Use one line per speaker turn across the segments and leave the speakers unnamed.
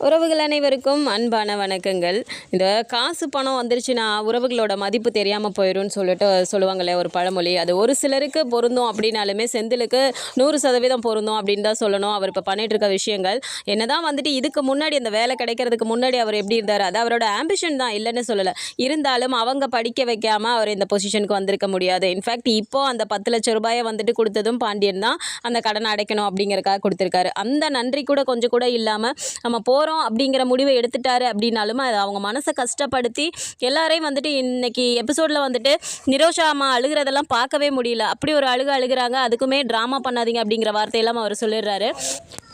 உறவுகள் அனைவருக்கும் அன்பான வணக்கங்கள். இந்த காசு பணம் வந்துருச்சுன்னா உறவுகளோட மதிப்பு தெரியாமல் போயிடும்னு சொல்லிட்டு சொல்லுவாங்களே ஒரு பழமொழி. அது ஒரு சிலருக்கு பொருந்தும் அப்படின்னாலுமே செந்திலுக்கு நூறு சதவீதம் பொருந்தும் அப்படின்னு தான் சொல்லணும். அவர் இப்போ பண்ணிகிட்டு இருக்க விஷயங்கள். என்னதான் வந்துட்டு இதுக்கு முன்னாடி அந்த வேலை கிடைக்கிறதுக்கு முன்னாடி அவர் எப்படி இருந்தார்? அது அவரோட ஆம்பிஷன் தான் இல்லைன்னு சொல்லலை. இருந்தாலும் அவங்க படிக்க வைக்காமல் அவர் இந்த பொசிஷனுக்கு வந்திருக்க முடியாது. இன்ஃபேக்ட் இப்போது அந்த பத்து லட்ச ரூபாயை வந்துட்டு கொடுத்ததும் பாண்டியன் தான் அந்த கடனை அடைக்கணும் அப்படிங்கிறக்காக கொடுத்துருக்காரு. அந்த நன்றி கூட கொஞ்சம் கூட இல்லாமல் நம்ம போகிறோம் அப்படிங்கிற முடிவை எடுத்துட்டாரு அப்படின்னாலும் அது அவங்க மனசை கஷ்டப்படுத்தி எல்லாரையும் வந்துட்டு இன்னைக்கு எபிசோடில் வந்துட்டு நிரோஷா அம்மா அழுகிறதெல்லாம் பார்க்கவே முடியல. அப்படி ஒரு அழுக அழுகுறாங்க. அதுக்குமே ட்ராமா பண்ணாதீங்க அப்படிங்கிற வார்த்தையெல்லாம் அவர் சொல்லிடுறாரு.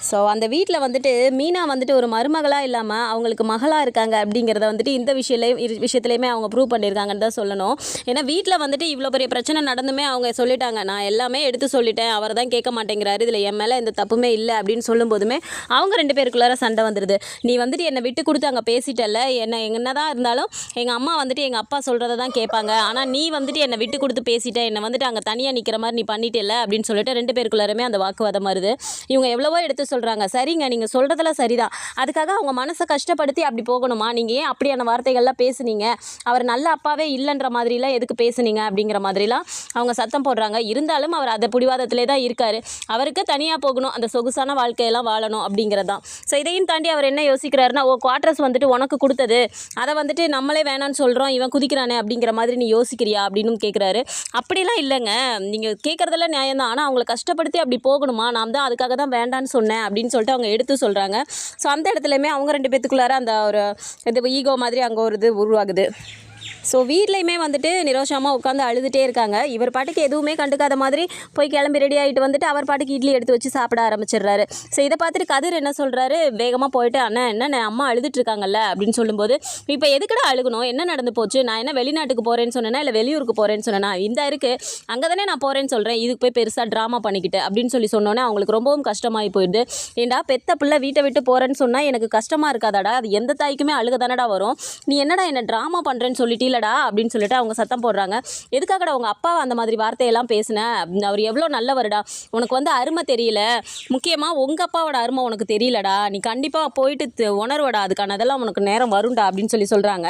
ஸோ அந்த வீட்டில் வந்துட்டு மீனா வந்துட்டு ஒரு மருமகளாக இல்லாமல் அவங்களுக்கு மகளாக இருக்காங்க அப்படிங்கிறத வந்துட்டு இந்த விஷயத்துலேயும் விஷயத்துலையுமே அவங்க ப்ரூவ் பண்ணியிருக்காங்கன்னு தான் சொல்லணும். ஏன்னா வீட்டில் வந்துட்டு இவ்வளோ பெரிய பிரச்சனை நடந்துமே அவங்க சொல்லிட்டாங்க. நான் எல்லாமே எடுத்து சொல்லிட்டேன். அவர் தான் கேட்க மாட்டேங்கிறாரு. இதில் என் மேலே எந்த தப்புமே இல்லை அப்படின்னு சொல்லும்போதுமே அவங்க ரெண்டு பேருக்குள்ளார சண்டை வந்துடுது நீ வந்துட்டு என்னை விட்டு கொடுத்து அங்கே பேசிட்டல என்ன என்ன தான் இருந்தாலும் எங்கள் அம்மா வந்துட்டு எங்கள் அப்பா சொல்கிறத தான் கேட்பாங்க. ஆனால் நீ வந்துட்டு என்னை விட்டு கொடுத்து பேசிட்டேன் என்னை வந்துட்டு அங்கே தனியாக நிற்கிற மாதிரி நீ பண்ணிட்டே இல்லை அப்படின்னு சொல்லிட்டு ரெண்டு பேருக்குள்ளாருமே அந்த வாக்குவாதம் வருது. இவங்க எவ்வளவோ எடுத்து சொல்கிறாங்க சரிங்க நீங்கள் சொல்கிறதெல்லாம் சரிதான். அதுக்காக அவங்க மனசை கஷ்டப்படுத்தி அப்படி போகணுமா? நீங்கள் ஏன் அப்படியான வார்த்தைகள்லாம் பேசுனீங்க? அவர் நல்ல அப்பாவே இல்லைன்ற மாதிரிலாம் எதுக்கு பேசுனீங்க அப்படிங்கிற மாதிரிலாம் அவங்க சத்தம் போடுறாங்க. இருந்தாலும் அவர் அதை பிடிவாதத்திலே தான் இருக்கார். அவருக்கு தனியாக போகணும். அந்த சொகுசான வாழ்க்கையெல்லாம் வாழணும் அப்படிங்கிறதான் ஸோ இதையும் தாண்டி அவர் என்ன யோசிக்கிறாருன்னா ஓ குவார்ட்டர்ஸ் வந்துட்டு உனக்கு கொடுத்தது. அதை வந்துட்டு நம்மளே வேணான்னு சொல்கிறோம் இவன் குதிக்கிறானே அப்படிங்கிற மாதிரி நீ யோசிக்கிறியா அப்படின்னு கேட்குறாரு அப்படிலாம் இல்லைங்க. நீங்கள் கேட்குறதெல்லாம் நியாயம் தான் ஆனால் அவங்கள கஷ்டப்படுத்தி அப்படி போகணுமா? நான் தான் அதுக்காக தான் வேண்டான்னு சொன்னேன். அப்படின்னு சொல்லிட்டு அவங்க எடுத்து சொல்கிறாங்க ஸோ அந்த இடத்துலையுமே அவங்க ரெண்டு பேத்துக்குள்ளார அந்த ஒரு இது ஈகோ மாதிரி அங்கே ஒரு இது உருவாகுது. ஸோ வீட்லேயுமே வந்துட்டு நிரோஷமாக உட்காந்து அழுதுகிட்டே இருக்காங்க. இவர் பாட்டுக்கு எதுவுமே கண்டுக்காத மாதிரி போய் கிளம்பி ரெடி ஆகிட்டு வந்துட்டு அவர் பாட்டுக்கு இட்லி எடுத்து வச்சு சாப்பிட ஆரம்பிச்சிடுறாரு. ஸோ இதை பார்த்துட்டு கதிர் என்ன சொல்கிறாரு வேகமாக போயிட்டு அண்ணன் என்ன அம்மா அழுதுட்டு இருக்காங்கல்ல அப்படின்னு சொல்லும்போது இப்போ எதுக்குடா அழுகணும்? என்ன நடந்து போச்சு? நான் என்ன வெளிநாட்டுக்கு போகிறேன்னு சொன்னேன்னா இல்லை வெளியூருக்கு போகிறேன்னு சொன்னேன்னா இந்த இருக்குது அங்கே தானே நான் போகிறேன்னு சொல்கிறேன் இதுக்கு போய் பெருசாக ட்ராமா பண்ணிக்கிட்டு அப்படின்னு சொல்லி சொன்னோன்னே அவங்களுக்கு ரொம்பவும் கஷ்டமாகி போயிடுது. ஏண்டா பெத்த பிள்ளை வீட்டை விட்டு போகிறேன்னு சொன்னால் எனக்கு கஷ்டமாக இருக்காதாடா. அது எந்த தாய்க்குமே அழுக தானடா வரும். நீ என்னடா என்ன ட்ராமா பண்ணுறேன்னு சொல்லி சொல்லிட்டீலடா அப்படின்னு சொல்லிட்டு அவங்க சத்தம் போடுறாங்க. எதுக்காகடா உங்கள் அப்பாவை அந்த மாதிரி வார்த்தையெல்லாம் பேசின? அவர் எவ்வளோ நல்லவருடா. உனக்கு வந்து அருமை தெரியல. முக்கியமாக உங்கள் அப்பாவோட அருமை உனக்கு தெரியலடா. நீ கண்டிப்பாக போயிட்டு உணர்வடா. அதுக்கான அதெல்லாம் உனக்கு நேரம் வரும்டா அப்படின்னு சொல்லி சொல்கிறாங்க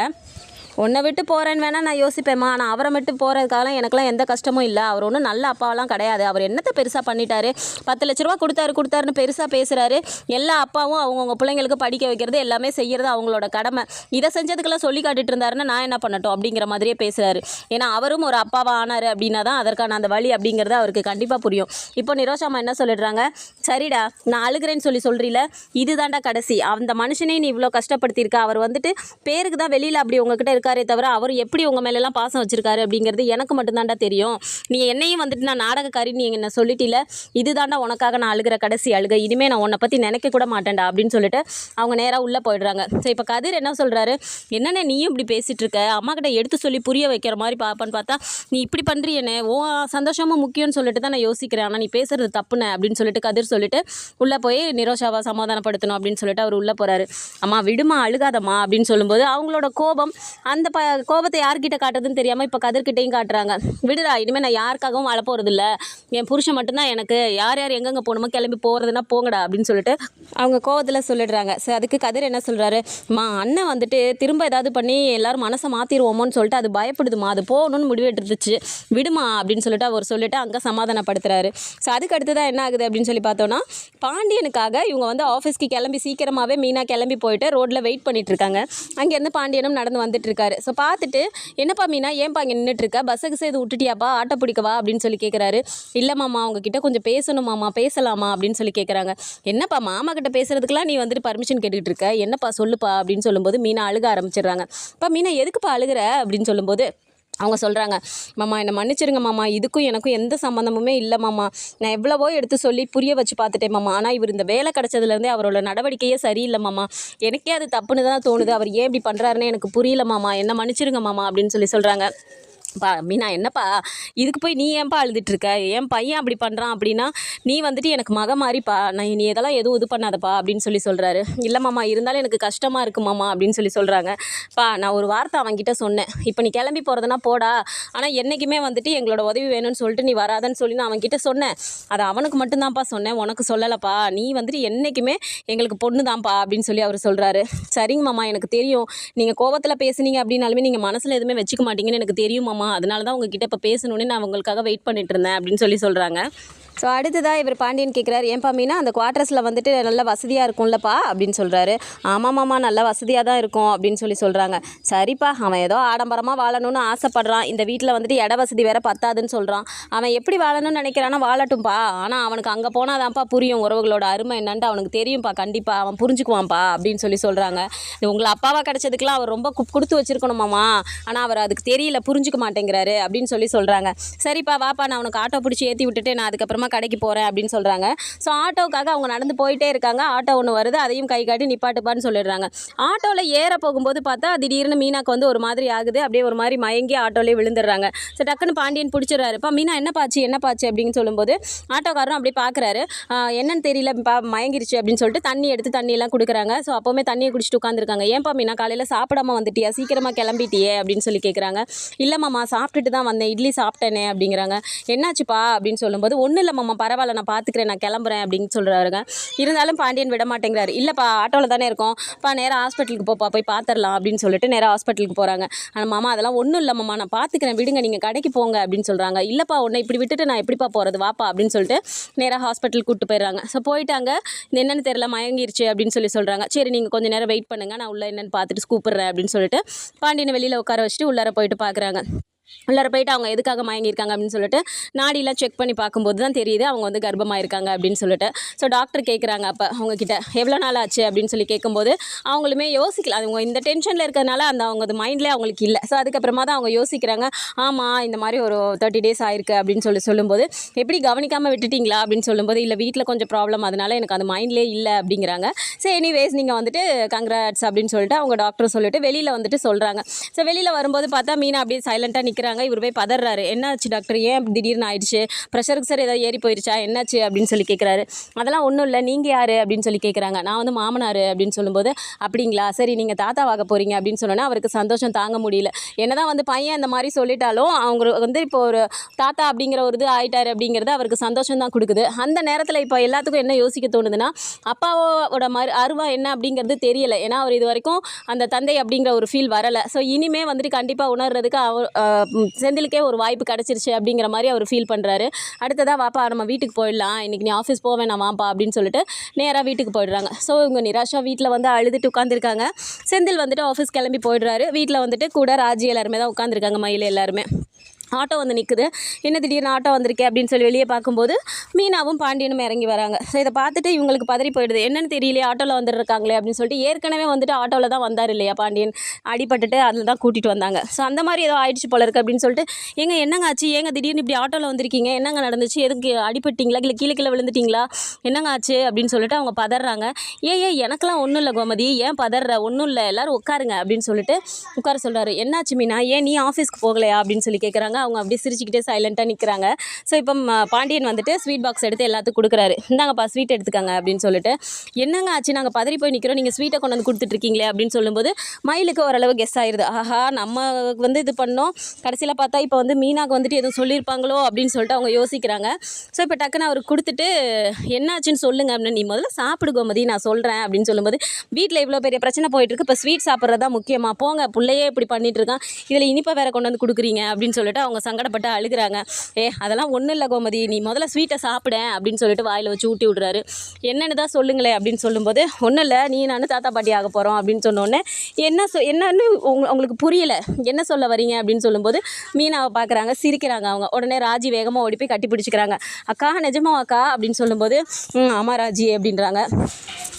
உன்னை விட்டு போகிறேன்னு வேணால் நான் யோசிப்பேம்மா. ஆனால் அவரை விட்டு போகிறதுக்காகலாம் எனக்குலாம் எந்த கஷ்டமும் இல்லை. அவர் ஒன்றும் நல்ல அப்பாவெல்லாம் கிடையாது. அவர் என்னத்தை பெருசாக பண்ணிட்டாரு? பத்து லட்ச ரூபா கொடுத்தாரு கொடுத்தாருன்னு பெருசாக பேசுகிறாரு எல்லா அப்பாவும் அவங்கவுங்க பிள்ளைங்களுக்கு படிக்க வைக்கிறது எல்லாமே செய்கிறது அவங்களோட கடமை. இதை செஞ்சதுக்கெல்லாம் சொல்லி காட்டிட்டு இருந்தாருன்னா நான் என்ன பண்ணட்டும் அப்படிங்கிற மாதிரியே பேசுகிறாரு ஏன்னா அவரும் ஒரு அப்பாவாக ஆனார் அப்படின்னா தான் அதற்கான அந்த வழி அப்படிங்கிறது அவருக்கு கண்டிப்பாக புரியும். இப்போ நிரோஷாமா என்ன சொல்லிடுறாங்க? சரிடா நான் அழுகிறேன்னு சொல்லி சொல்கிறீல இதுதான்டா கடைசி. அந்த மனுஷனே நீ இவ்வளோ கஷ்டப்படுத்தியிருக்க. அவர் வந்துட்டு பேருக்கு தான் வெளியில் அப்படி உங்ககிட்ட இருக்காரே தவிர அவர் எப்படி உங்கள் மேலெல்லாம் பாசம் வச்சிருக்காரு அப்படிங்கிறது எனக்கு மட்டும்தான்டா தெரியும். நீ என்னையும் வந்துட்டு நான் நாடகக்காரி நீ என்ன சொல்லிட்டில. இதுதான்டா உனக்காக நான் அழுகிற கடைசி அழுக. இனிமே நான் உன்னை பற்றி நினைக்க கூட மாட்டேன்டா அப்படின்னு சொல்லிட்டு அவங்க நேராக உள்ளே போயிடுறாங்க. ஸோ இப்போ கதிர் என்ன சொல்கிறாரு என்னண்ணே நீயும் இப்படி பேசிகிட்டு இருக்க? அம்மா கிட்ட எடுத்து சொல்லி புரிய வைக்கிற மாதிரி பார்ப்பான்னு பார்த்தா நீ இப்படி பண்ணுறியனே ஓ சந்தோஷமும் முக்கியம்னு சொல்லிட்டு தான் நான் யோசிக்கிறேன். ஆனால் நீ பேசுறது தப்புன அப்படின்னு சொல்லிட்டு கதிர் சொல்லிட்டு உள்ளே போய் நிரோஷாவை சமாதானப்படுத்தணும் அப்படின்னு சொல்லிட்டு அவர் உள்ளே போகிறாரு அம்மா விடுமா அழுகாதம்மா அப்படின்னு சொல்லும்போது அவங்களோட கோபம் அந்த ப கோபத்தை யார்கிட்ட காட்டுறதுன்னு தெரியாமல் இப்போ கதிர்கிட்டையும் காட்டுறாங்க. விடுடா இனிமேல் நான் யாருக்காகவும் அழ போகிறதில்ல என் புருஷன் மட்டும்தான் எனக்கு. யார் யார் எங்கெங்கே போகணுமோ கிளம்பி போகிறதுனா போங்கடா அப்படின்னு சொல்லிட்டு அவங்க கோவத்தில் சொல்லிடுறாங்க. ஸோ அதுக்கு கதிர் என்ன சொல்கிறாரு மா அண்ணன் வந்துட்டு திரும்ப ஏதாவது பண்ணி எல்லாரும் மனசை மாற்றிடுவோமோன்னு சொல்லிட்டு அது பயப்படுதுமா? அது போகணும்னு முடிவெடுத்துச்சு விடுமா? அப்படின்னு சொல்லிட்டு அவர் சொல்லிட்டு அங்கே சமாதானப்படுத்துறாரு. ஸோ அதுக்கு அடுத்ததாக என்ன ஆகுது அப்படின்னு சொல்லி பார்த்தோன்னா பாண்டியனுக்காக இவங்க வந்து ஆஃபீஸ்க்கு கிளம்பி சீக்கிரமாகவே மீனா கிளம்பி போயிட்டு ரோட்டில் வெயிட் பண்ணிகிட்ருக்காங்க இருக்காங்க. அங்கேருந்து பாண்டியனும் நடந்து வந்துட்டு இருக்காரு. ஸோ பார்த்துட்டு என்னப்பா மீனா ஏன்பா இங்கே நின்றுட்டு இருக்க பஸ்ஸுக்கு சேர்த்து விட்டுட்டியாப்பா? ஆட்டோ பிடிக்கவா அப்படின்னு சொல்லி கேட்குறாரு இல்லை மாமா அவங்கக்கிட்ட கொஞ்சம் பேசணும் மாமா பேசலாமா? அப்படின்னு சொல்லி கேட்குறாங்க என்னப்பா மாமா கிட்ட பேசுறதுக்குலாம் நீ வந்துட்டு பர்மிஷன் கேட்டுக்கிட்டு இருக்க? என்னப்பா சொல்லுப்பா? அப்படின்னு சொல்லும்போது மீனா அழுக ஆரம்பிச்சிடுறாங்க. இப்போ மீனா எதுக்குப்பா அழுகுற? அப்படின்னு சொல்லும்போது அவங்க சொல்கிறாங்க மாமா என்னை மன்னிச்சிருங்க மாமா. இதுக்கும் எனக்கும் எந்த சம்மந்தமுமே இல்லை மாமா. நான் எவ்வளவோ எடுத்து சொல்லி புரிய வச்சு பார்த்துட்டேன் மாமா. ஆனால் இவர் இந்த வேலை கிடச்சதுலேருந்தே அவரோட நடவடிக்கையே சரியில்லை மாமா. எனக்கே அது தப்புன்னு தான் தோணுது. அவர் ஏன் இப்படி பண்ணுறாருன்னு எனக்கு புரியல மாமா. என்ன மன்னிச்சிருங்க மாமா அப்படின்னு சொல்லி சொல்கிறாங்க பா மீனா என்னப்பா? இதுக்கு போய் நீ ஏன்பா அழுதுட்டுருக்க? என் பையன் அப்படி பண்ணுறான் அப்படின்னா நீ வந்துட்டு எனக்கு மக மாதிரிப்பா நான் நீ இதெல்லாம் எதுவும் இது பண்ணாதப்பா அப்படின்னு சொல்லி சொல்கிறாரு இல்லை மாமா இருந்தாலும் எனக்கு கஷ்டமாக இருக்கு மாமா அப்படின்னு சொல்லி சொல்கிறாங்க பா நான் ஒரு வார்த்தை அவன்கிட்ட சொன்னேன். இப்போ நீ கிளம்பி போகிறதுனா போடா. ஆனால் என்றைக்குமே வந்துட்டு எங்களோட உதவி வேணும்னு சொல்லிட்டு நீ வராதன்னு சொல்லி நான் அவன்கிட்ட சொன்னேன். அது அவனுக்கு மட்டும்தான்ப்பா சொன்னேன். உனக்கு சொல்லலைப்பா. நீ வந்துட்டு என்றைக்குமே எங்களுக்கு பொண்ணு தான்ப்பா அப்படின்னு சொல்லி அவர் சொல்கிறாரு சரிங்க மாமா எனக்கு தெரியும். நீங்கள் கோபத்தில் பேசுனீங்க அப்படின்னாலுமே நீங்கள் மனசில் எதுவுமே வச்சுக்க மாட்டீங்கன்னு எனக்கு தெரியும் மாமா. அதனால தான் உங்ககிட்ட இப்போ பேசணுன்னு நான் உங்களுக்காக வெயிட் பண்ணிட்டு இருந்தேன் அப்படின்னு சொல்லி சொல்கிறாங்க ஸோ அடுத்ததாக இவர் பாண்டியன் கேட்குறாரு ஏன்பா மீனா அந்த குவார்ட்டர்ஸில் வந்துட்டு நல்ல வசதியாக இருக்கும்லப்பா? அப்படின்னு சொல்கிறாரு ஆமாம் மாமா நல்ல வசதியாக தான் இருக்கும் அப்படின்னு சொல்லி சொல்கிறாங்க சரிப்பா அவன் ஏதோ ஆடம்பரமாக வாழணும்னு ஆசைப்படுறான். இந்த வீட்டில் வந்துட்டு இட வசதி வேற பத்தாதுன்னு சொல்கிறான் அவன் எப்படி வாழணும்னு நினைக்கிறானா வாழட்டும்ப்பா ஆனால் அவனுக்கு அங்கே போனால் தான்ப்பா புரியும். உறவுகளோட அருமை என்னன்ட்டு அவனுக்கு தெரியும்ப்பா கண்டிப்பாக அவன் புரிஞ்சுக்குவான்ப்பா அப்படின்னு சொல்லி சொல்கிறாங்க உங்களை அப்பாவாக கிடச்சதுக்குலாம் அவர் ரொம்ப கொடுத்து வச்சிருக்கணுமாமா ஆனால் அவர் அதுக்கு தெரியல புரிஞ்சுக்க மாட்டேங்கிறாரு அப்படின்னு சொல்லி சொல்கிறாங்க சரிப்பா வாப்பா நான் அவனுக்கு ஆட்டோ பிடிச்சி ஏற்றி விட்டுட்டு நான் அதுக்கப்புறம் கடைக்கு போகிறேன் அப்படின்னு சொல்கிறாங்க ஸோ ஆட்டோவுக்காக அவங்க நடந்து போயிட்டே இருக்காங்க. ஆட்டோ ஒன்று வருது. அதையும் கை காட்டி நிப்பாட்டுப்பான்னு சொல்லிடுறாங்க. ஆட்டோவில் ஏற போகும்போது பார்த்தா திடீர்னு மீனாக்கு வந்து ஒரு மாதிரி ஆகுது. அப்படியே ஒரு மாதிரி மயங்கி ஆட்டோலேயே விழுந்துடுறாங்க. ஸோ டக்குன்னு பாண்டியன் பிடிச்சிடுறாருப்பா. மீனா என்ன பாச்சு? என்ன பாச்சு? அப்படின்னு சொல்லும்போது ஆட்டோக்காரரும் அப்படியே பார்க்குறாரு என்னன்னு தெரியல. பா மயங்கிருச்சு. அப்படின்னு சொல்லிட்டு தண்ணி எடுத்து தண்ணியெல்லாம் கொடுக்குறாங்க. ஸோ அப்போவுமே தண்ணியை குடிச்சிட்டு உட்காந்துருக்காங்க ஏன்பா மீனா காலையில் சாப்பிடாம வந்துட்டியா? சீக்கிரமாக கிளம்பிட்டியே? அப்படின்னு சொல்லி கேட்குறாங்க இல்லைம்மாம்மா சாப்பிட்டுட்டு தான் வந்தேன். இட்லி சாப்பிட்டேனே அப்படிங்கிறாங்க. என்னாச்சுப்பா? அப்படின்னு சொல்லும்போது ஒன்றும் இல்லை மாமா பரவாயில்ல நான் பார்த்துக்கிறேன் நான் கிளம்புறேன் அப்படின்னு சொல்கிறாருங்க இருந்தாலும் பாண்டியன் விட மாட்டேங்கிறாரு. இல்லைப்பா ஆட்டோவில் தானே இருக்கோம். பா நேராக ஹாஸ்பிட்டலுக்கு போப்பா போய் பார்த்துடலாம் அப்படின்னு சொல்லிட்டு நேராக ஹாஸ்பிட்டலுக்கு போகிறாங்க ஆனால் மாமா அதெல்லாம் ஒன்றும் இல்லை மாமா. நான் பார்த்துக்கிறேன் விடுங்க நீங்கள் கடைக்கு போங்க அப்படின்னு சொல்கிறாங்க இல்லைப்பா உன்னை இப்படி விட்டுட்டு நான் எப்படிப்பா போகிறது வாப்பா அப்படின்னு சொல்லிட்டு நேராக ஹாஸ்பிட்டல் கூப்பிட்டு போயிடுறாங்க. ஸோ போயிட்டாங்க. என்னென்னு தெரியல மயங்கிருச்சு அப்படின்னு சொல்லி சொல்கிறாங்க சரி நீங்கள் கொஞ்சம் நேரம் வெயிட் பண்ணுங்கள் நான் உள்ளே என்னன்னு பார்த்துட்டு கூப்பிட்றேன் அப்படின்னு சொல்லிட்டு பாண்டியனை வெளியில் உட்கார வச்சுட்டு உள்ளார போயிட்டு பார்க்குறாங்க உள்ளார போயிட்டு அவங்க எதுக்காக மயங்கியிருக்காங்க அப்படின்னு சொல்லிட்டு நாடிலாம் செக் பண்ணி பார்க்கும்போது தான் தெரியுது அவங்க வந்து கர்ப்பமாக இருக்காங்க அப்படின்னு சொல்லிட்டு. ஸோ டாக்டர் கேட்குறாங்க அப்போ அவங்கக்கிட்ட எவ்வளோ நாள் ஆச்சு? அப்படின்னு சொல்லி கேட்கும்போது அவங்களுமே யோசிக்கல. அவங்க இந்த டென்ஷனில் இருக்கிறதுனால அந்த அவங்க மைண்ட்லேயே அவங்களுக்கு இல்லை. ஸோ அதுக்கப்புறமா தான் அவங்க யோசிக்கிறாங்க ஆமாம் இந்த மாதிரி ஒரு தேர்ட்டி டேஸ் ஆயிருக்கு. அப்படின்னு சொல்லி சொல்லும்போது எப்படி கவனிக்காமல் விட்டுட்டிங்களா? அப்படின்னு சொல்லும்போது இல்லை வீட்டில் கொஞ்சம் ப்ராப்ளம் அதனால எனக்கு அந்த மைண்ட்லேயே இல்லை. அப்படிங்கிறாங்க. ஸோ எனிவேஸ் நீங்கள் வந்துட்டு கங்க்ராட்ஸ் அப்படின்னு சொல்லிட்டு அவங்க டாக்டர் சொல்லிட்டு வெளியில் வந்துட்டு சொல்கிறாங்க ஸோ வெளியில் வரும்போது பார்த்தா மீனா அப்படியே சைலண்ட்டாக நிற்கிறாங்க இவர் போய் பதறாரு. என்னாச்சு டாக்டர்? ஏன் திடீர்னு ஆயிடுச்சு? ப்ரெஷருக்கு சார் ஏதாவது ஏறி போயிருச்சா? என்னாச்சு? அப்படின்னு சொல்லி கேட்குறாரு அதெல்லாம் ஒன்றும் இல்லை. நீங்கள் யார்? அப்படின்னு சொல்லி கேட்குறாங்க நான் வந்து மாமனார். அப்படின்னு சொல்லும்போது அப்படிங்களா? சரி நீங்கள் தாத்தாவாக போகிறீங்க அப்படின்னு சொன்னோன்னா அவருக்கு சந்தோஷம் தாங்க முடியல. என்னதான் வந்து பையன் இந்த மாதிரி சொல்லிட்டாலும் அவங்க வந்து இப்போ ஒரு தாத்தா அப்படிங்கிற ஒரு இது ஆயிட்டார் அப்படிங்கிறது அவருக்கு சந்தோஷம் தான் கொடுக்குது. அந்த நேரத்தில் இப்போ எல்லாத்துக்கும் என்ன யோசிக்க தோணுதுன்னா அப்பாவோட மறு அருவா என்ன அப்படிங்கிறது தெரியல. ஏன்னா அவர் இது வரைக்கும் அந்த தந்தை அப்படிங்கிற ஒரு ஃபீல் வரலை. ஸோ இனிமே வந்துட்டு கண்டிப்பாக உணர்றதுக்கு அவர் செந்திலுக்கே ஒரு வாய்ப்பு கிடச்சிருச்சு அப்படிங்கிற மாதிரி அவர் ஃபீல் பண்ணுறாரு அடுத்ததாக வாப்பா நம்ம வீட்டுக்கு போயிடலாம். இன்றைக்கி நீ ஆஃபீஸ் போக நான் வாப்பா அப்படின்னு சொல்லிட்டு நேராக வீட்டுக்கு போயிடுறாங்க. ஸோ இவங்க நிராஷா வீட்டில் வந்து அழுதுட்டு உட்காந்துருக்காங்க செந்தில் வந்துட்டு ஆஃபீஸ் கிளம்பி போயிடுறாரு. வீட்டில் வந்துட்டு கூட ராஜி எல்லாருமே தான் உட்காந்துருக்காங்க மயில் எல்லாருமே. ஆட்டோ வந்து நிற்குது என்ன திடீர்னு ஆட்டோ வந்திருக்கே? அப்படின்னு சொல்லி வெளியே பார்க்கும்போது மீனாவும் பாண்டியனும் இறங்கி வராங்க. ஸோ இதை பார்த்துட்டு இவங்களுக்கு பதறி போயிடுது. என்னன்னு தெரியலையே ஆட்டோவில் வந்துருக்காங்களே? அப்படின்னு சொல்லிட்டு ஏற்கனவே வந்துட்டு ஆட்டோவில் தான் வந்தார் இல்லையா பாண்டியன். அடிபட்டுட்டு அதில் தான் கூட்டிகிட்டு வந்தாங்க. ஸோ அந்த மாதிரி ஏதோ ஆயிடுச்சு போல இருக்குது அப்படின்னு சொல்லிட்டு எங்கள் என்னங்க ஆச்சு? ஏங்க திடீர்னு இப்படி ஆட்டோவில் வந்திருக்கீங்க? என்னங்க நடந்துச்சு? எதுக்கு அடிபட்டிங்களா? இல்லை கீழே கீழே விழுந்துட்டீங்களா? என்னங்க ஆச்சு? அப்படின்னு சொல்லிட்டு அவங்க பதறாங்க. ஏ ஏ எனக்கெல்லாம் ஒன்றும் இல்லை கோமதி. ஏன் பதற? ஒன்றும் இல்லை. எல்லோரும் உட்காருங்க அப்படின்னு சொல்லிட்டு உட்கார சொல்கிறாரு என்னாச்சு மீனா? ஏன் நீ ஆஃபீஸ்க்கு போகலையா? அப்படின்னு சொல்லி கேட்குறாங்க அவங்க அப்படியே சிரிச்சுக்கிட்டே சைலண்ட்டாக நிற்கிறாங்க ஸோ இப்போ பாண்டியன் வந்துட்டு ஸ்வீட் பாக்ஸ் எடுத்து எல்லாத்துக்கும் கொடுக்குறாரு. இந்தாங்கப்பா ஸ்வீட் எடுத்துக்காங்க அப்படின்னு சொல்லிட்டு. என்னங்க ஆச்சு? நாங்கள் பதறி போய் நிற்கிறோம் நீங்கள் ஸ்வீட்டை கொண்டு வந்து கொடுத்துட்ருக்கீங்களே அப்படின்னு சொல்லும்போது மயிலுக்கு ஓரளவு கெஸ் ஆயிடுது ஆஹா நம்ம வந்து இது பண்ணோம். கடைசியில் பார்த்தா இப்போ வந்து மீனாக்கு வந்துட்டு எதுவும் சொல்லியிருப்பாங்களோ அப்படின்னு சொல்லிட்டு அவங்க யோசிக்கிறாங்க. ஸோ இப்போ டக்குன்னு அவருக்கு கொடுத்துட்டு என்னாச்சுன்னு சொல்லுங்க அப்படின்னு நீ முதல்ல சாப்பிடு கோமதி நான் சொல்கிறேன் அப்படின்னு சொல்லும்போது வீட்டில் இவ்வளோ பெரிய பிரச்சனை போயிட்டுருக்கு இப்போ ஸ்வீட் சாப்பிட்றது தான் முக்கியமாக போங்க பிள்ளையே இப்படி பண்ணிட்டு இருக்கான். இதில் இனிப்பை வேற கொண்டு வந்து கொடுக்குறீங்க அப்படின்னு சொல்லிட்டு அவங்க சங்கடப்பட்டு அழுகுறாங்க. ஏ அதெல்லாம் ஒன்றும் இல்லை கோமதி. நீ முதல்ல ஸ்வீட்டை சாப்பிட அப்படின்னு சொல்லிட்டு வாயில் வச்சு ஊட்டி விடுறாரு. என்னென்னு தான் சொல்லுங்களேன் அப்படின்னு சொல்லும்போது ஒன்றும் இல்லை. நீ நானும் தாத்தா பாட்டி ஆக போகிறோம் அப்படின்னு சொன்னோடனே என்ன சொ என்னன்னு உங்க உங்களுக்கு புரியல. என்ன சொல்ல வரீங்க? அப்படின்னு சொல்லும்போது மீனாவை பார்க்குறாங்க சிரிக்கிறாங்க அவங்க. உடனே ராஜி வேகமாக ஓடி போய் கட்டி பிடிச்சிக்கிறாங்க. அக்கா நிஜமா அக்கா அப்படின்னு சொல்லும்போது ம் ஆமாம் ராஜி அப்படின்றாங்க.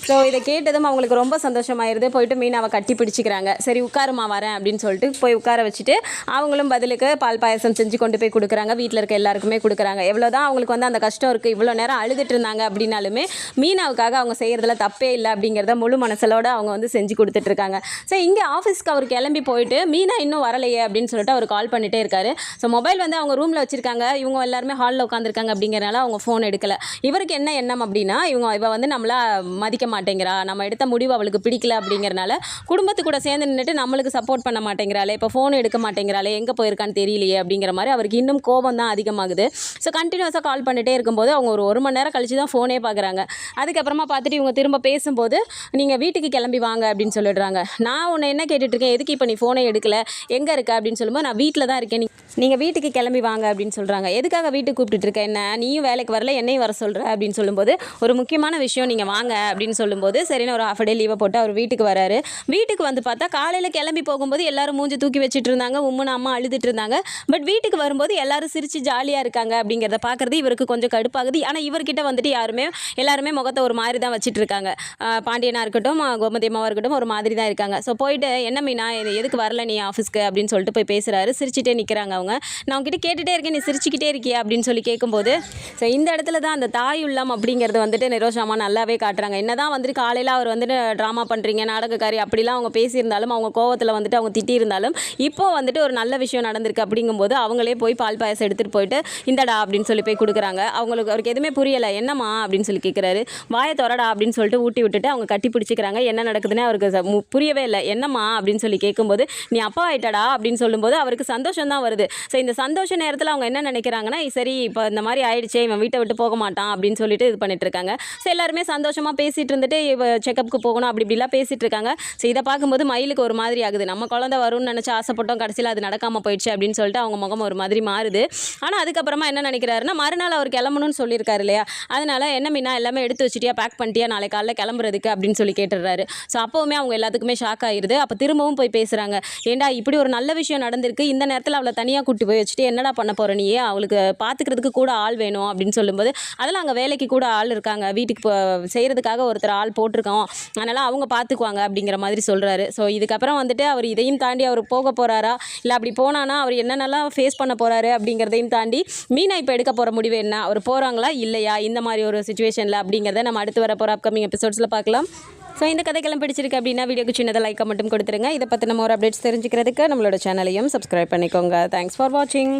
ஸோ இதை கேட்டதும் அவங்களுக்கு ரொம்ப சந்தோஷமாயிருது. போயிட்டு மீனாவை கட்டி பிடிச்சிக்கிறாங்க. சரி உட்காருமா வரேன் அப்படின்னு சொல்லிட்டு போய் உட்கார வச்சுட்டு அவங்களும் பதிலுக்கு பால் பாயசம் பாயசம் செஞ்சு கொண்டு போய் கொடுக்குறாங்க. வீட்டில் இருக்க எல்லாருக்குமே கொடுக்குறாங்க. எவ்வளோதான் அவங்களுக்கு வந்து அந்த கஷ்டம் இருக்குது இவ்வளோ நேரம் அழுதுட்டு இருந்தாங்க அப்படின்னாலுமே மீனாவுக்காக அவங்க செய்கிறதுல தப்பே இல்லை அப்படிங்கிறத முழு மனசலோடு அவங்க வந்து செஞ்சு கொடுத்துட்ருக்காங்க ஸோ இங்கே ஆஃபீஸ்க்கு அவர் கிளம்பி போயிட்டு மீனா இன்னும் வரலையே அப்படின்னு சொல்லிட்டு அவர் கால் பண்ணிட்டே இருக்காரு. ஸோ மொபைல் வந்து அவங்க ரூமில் வச்சுருக்காங்க. இவங்க எல்லாருமே ஹாலில் உட்காந்துருக்காங்க அப்படிங்கிறனால அவங்க ஃபோன் எடுக்கலை. இவருக்கு என்ன எண்ணம் அப்படின்னா இவங்க இவ வந்து நம்மளா மதிக்க மாட்டேங்கிறா. நம்ம எடுத்த முடிவு அவளுக்கு பிடிக்கல அப்படிங்கிறனால குடும்பத்து கூட சேர்ந்து நின்றுட்டு நம்மளுக்கு சப்போர்ட் பண்ண மாட்டேங்கிறாளே. இப்போ ஃபோன் எடுக்க மாட்டேங்கிறாளே. எங்கே போயிருக்கான்னு தெரியலையே அப்படிங்கிற மாதிரி அவருக்கு இன்னும் கோபம் தான் அதிகமாகுது ஸோ கண்டினியூஸாக கால் பண்ணிட்டே இருக்கும்போது அவங்க ஒரு ஒரு மணி நேரம் கழிச்சு தான் ஃபோனே பார்க்குறாங்க அதுக்கப்புறமா பார்த்துட்டு இவங்க திரும்ப பேசும்போது நீங்கள் வீட்டுக்கு கிளம்பி வாங்க அப்படின்னு சொல்லிடுறாங்க. நான் உன்னை என்ன கேட்டுட்ருக்கேன் எதுக்கு இப்போ நீ ஃபோனை எடுக்கல? எங்கே இருக்க? அப்படின்னு சொல்லும்போது நான் வீட்டில் தான் இருக்கேன். நீ நீங்கள் வீட்டுக்கு கிளம்பி வாங்க அப்படின்னு சொல்கிறாங்க எதுக்காக வீட்டுக்கு கூப்பிட்டுட்டு இருக்க? என்ன? நீயும் வேலைக்கு வரல என்னையும் வர சொல்கிற அப்படின்னு சொல்லும்போது ஒரு முக்கியமான விஷயம் நீங்கள் வாங்க அப்படின்னு சொல்லும்போது சரின்னு ஒரு ஹாஃப் டே லீவை போட்டு அவர் வீட்டுக்கு வராரு. வீட்டுக்கு வந்து பார்த்தா காலையில் கிளம்பி போகும்போது எல்லாரும் மூஞ்சி தூக்கி வச்சுட்டு இருந்தாங்க. உம்முன்னு அம்மா அழுதுட்டு இருந்தாங்க. பட் வீட்டுக்கு வரும்போது எல்லாரும் சிரிச்சு ஜாலியாக இருக்காங்க அப்படிங்கிறத பார்க்குறது இவருக்கு கொஞ்சம் கடுப்பாகுது. ஆனால் இவர்கிட்ட வந்துட்டு யாருமே எல்லாருமே முகத்தை ஒரு மாதிரி தான் வச்சுட்டு இருக்காங்க பாண்டியனாக இருக்கட்டும் கோமதி அம்மாவாக இருக்கட்டும் ஒரு மாதிரி தான் இருக்காங்க. ஸோ போயிட்டு என்ன மீனா இது எதுக்கு வரல நீ ஆஃபீஸ்க்கு அப்படின்னு சொல்லிட்டு போய் பேசுகிறாரு சிரிச்சுட்டே நிற்கிறாங்க அவங்க. நான் உங்ககிட்ட கேட்டுகிட்டே இருக்கேன் நீ சிரிச்சுக்கிட்டே இருக்கியா? அப்படின்னு சொல்லி கேட்கும்போது ஸோ இந்த இடத்துல தான் அந்த தாய் உள்ளம் அப்படிங்கிறது வந்துட்டு நிரோஷாமா நல்லாவே காட்டுறாங்க. என்ன தான் வந்துட்டு காலையில் அவர் வந்துட்டு ட்ராமா பண்ணுறீங்க நாடகக்காரி அப்படிலாம் அவங்க பேசியிருந்தாலும் அவங்க கோவத்தில் வந்துட்டு அவங்க திட்டியிருந்தாலும் இப்போ வந்துட்டு ஒரு நல்ல விஷயம் நடந்திருக்கு அப்படிங்கும்போது அவங்களே போய் பால் பாயசம் எடுத்துகிட்டு போயிட்டு இந்தடா அப்படின்னு சொல்லி போய் கொடுக்குறாங்க. அவங்களுக்கு அவருக்கு எதுவுமே புரியலை. என்னம்மா? அப்படின்னு சொல்லி கேட்குறாரு வாயை தொடடா அப்படின்னு சொல்லிட்டு ஊட்டி விட்டுட்டு அவங்க கட்டி பிடிச்சிக்கிறாங்க. என்ன நடக்குதுன்னு அவருக்கு ச- மு- புரியவே இல்லை. என்னம்மா? அப்படின்னு சொல்லி கேட்கும்போது நீ அப்பா ஆயிட்டடா அப்படின்னு சொல்லும்போது அவருக்கு சந்தோஷம் தான் வருது. ஸோ இந்த சந்தோஷ நேரத்தில் அவங்க என்ன நினைக்கிறாங்கன்னா சரி இப்போ இந்த மாதிரி ஆயிடுச்சு. இவன் வீட்டை விட்டு போக மாட்டான் அப்படின்னு சொல்லிட்டு இது பண்ணிட்டு இருக்காங்க. ஸோ எல்லாருமே சந்தோஷமாக பேசிட்டு இருந்துட்டு இவ செக்கப்புக்கு போகணும் அப்படி இப்படிலாம் பேசிட்டு இருக்காங்க. ஸோ இதை பார்க்கும்போது மயிலுக்கு ஒரு மாதிரி ஆகுது. நம்ம குழந்தை வரும்னு நினச்சி ஆசைப்பட்டோம் கடைசியில் அது நடக்காமல் போயிடுச்சு அப்படின்னு சொல்லிட்டு அவங்க முகம் ஒரு மாதிரி மாறுது. ஆனால் அதுக்கப்புறமா என்ன நினைக்கிறாருன்னா மறுநாள் அவர் கிளம்பணும்னு சொல்லியிருக்காரு இல்லையா? அதனால என்ன மீனா எல்லாமே எடுத்து வச்சுட்டியா? பேக் பண்ணிட்டியா? நாளை காலையில் கிளம்புறதுக்கு? அப்படின்னு சொல்லி கேட்டுடுறாரு. ஸோ அப்போவுமே அவங்க எல்லாத்துக்குமே ஷாக் ஆயிடுது அப்போ திரும்பவும் போய் பேசுகிறாங்க ஏண்டா இப்படி ஒரு நல்ல விஷயம் நடந்திருக்கு. இந்த நேரத்தில் அவளை தனியாக கூட்டி போய் வச்சுட்டு என்னடா பண்ண போகிற நீ அவளுக்கு பார்த்துக்கிறதுக்கு கூட ஆள் வேணும். அப்படின்னு சொல்லும்போது அதெல்லாம் அங்கே வேலைக்கு கூட ஆள் இருக்காங்க. வீட்டுக்கு போ செய்கிறதுக்காக ஒருத்தர் ஆள் போட்டிருக்கோம் அதனால் அவங்க பார்த்துக்குவாங்க அப்படிங்கிற மாதிரி சொல்கிறாரு ஸோ இதுக்கப்புறம் வந்துட்டு அவர் இதையும் தாண்டி அவர் போக போகிறாரா இல்லை அப்படி போனானா அவர் என்னென்னலாம் ஃபேஸ் பண்ண போகிறாரு அப்படிங்கிறதையும் தாண்டி மீனா இப்போ எடுக்க போகிற முடிவு என்ன? அவர் போகிறாங்களா இல்லையா? இந்த மாதிரி ஒரு சுச்சுவேஷனில் அப்படிங்கிறத நம்ம அடுத்து வர போகிற அப்கமிங் எபிசோட்ஸில் பார்க்கலாம். ஸோ இந்த கதைக்கெல்லாம் பிடிச்சிருக்கு அப்படின்னா வீடியோக்கு சின்னதாக லைக்காக மட்டும் கொடுத்துருங்க. இதை பற்றி நம்ம ஒரு அப்டேட்ஸ் தெரிஞ்சுக்கிறதுக்கு நம்மளோட சேனலையும் சப்ஸ்கிரைப் பண்ணிக்கோங்க. தேங்க்ஸ் ஃபார் வாட்சிங்